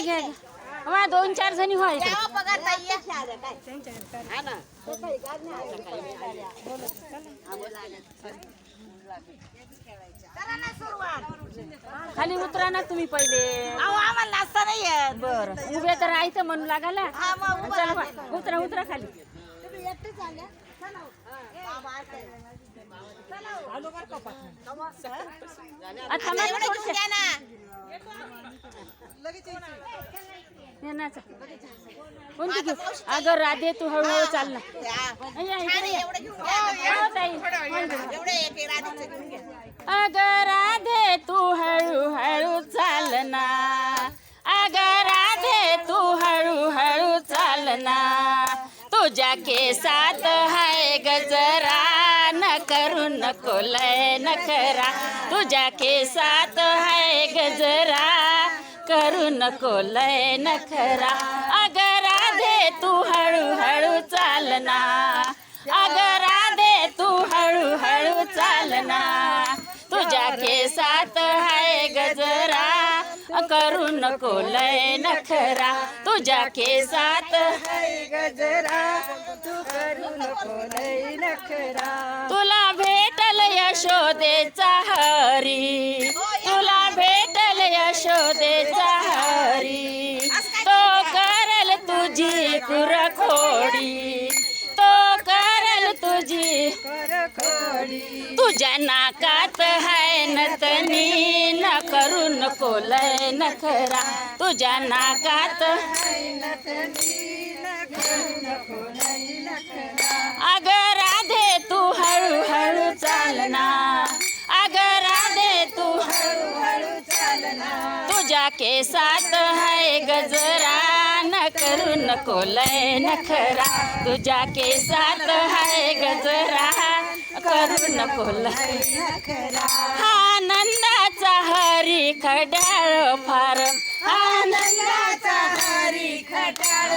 घ्या घ्या वा दोन चार जणी आहे. हा सुरुवात. खाली उतरा ना तुम्ही पहिले. अहो, आम्हाला नाचता नाही येत. बर. उभे तर राहायचं म्हणू लागाला हा, चला उतरा उतरा खाली. आता आता एवढं ना. नाचा. कोणती घेऊ अगं राधे तू हळूहळू चाल ना हा. अय्या, इकडे ये. ना. हो, ताई. कोण घेऊ? एवढं एक एक राधेचं घेऊन घ्या. अगं राधे तू हळू हळू चालना अगं राधे तू हळू हळू चालना तुझ्या केसात हाय गजरा न करू नको लय नखरा तुझ्या केसात हाय गजरा करू नको लय नखरा. अगरा दे तू हळूहळू चालना अगरा दे तू हळूहळू चालना तुझ्या केसात हाय गजरा. करू नको लय नखरा. तुझ्या केसात हाय गजरा. तू करू नको लय नखरा. तुला भेटल यशोदेचा यशोदेचा हरी. तो करल तुझी कुरखोडी. तो करल तुझी तुझ्या नाकात हाय नतनी न करू नको लय नखरा तुझ्या नाकात तुझ्या केसात हाय गजरा न करू नको लय नखरा तुझ्या केसात हाय गजरा करू नको लय नखरा आनंदाचा हरी खड्याळ फार आनंदाचा हरी खड्याळ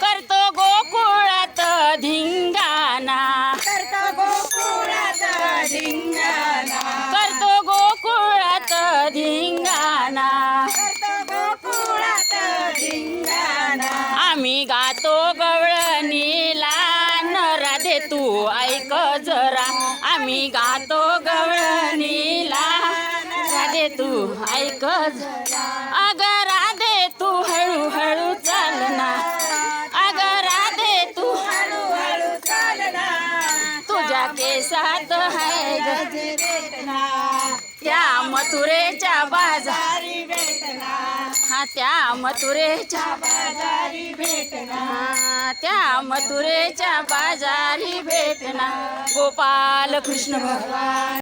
करतो गोकुळात धिंगाणा। करतो गोकुळात धिंगाणा। तू ऐक जरा. अग राधे तू हळूहळू चालना अग राधे तू हळूहळू चालना तुझ्या केसात आहे त्या मथुरेच्या बाजारी भेटना. हा त्या मथुरेच्या बाजारी भेटना. त्या मथुरेच्या बाजारी भेटना. गोपाल कृष्ण भगवान.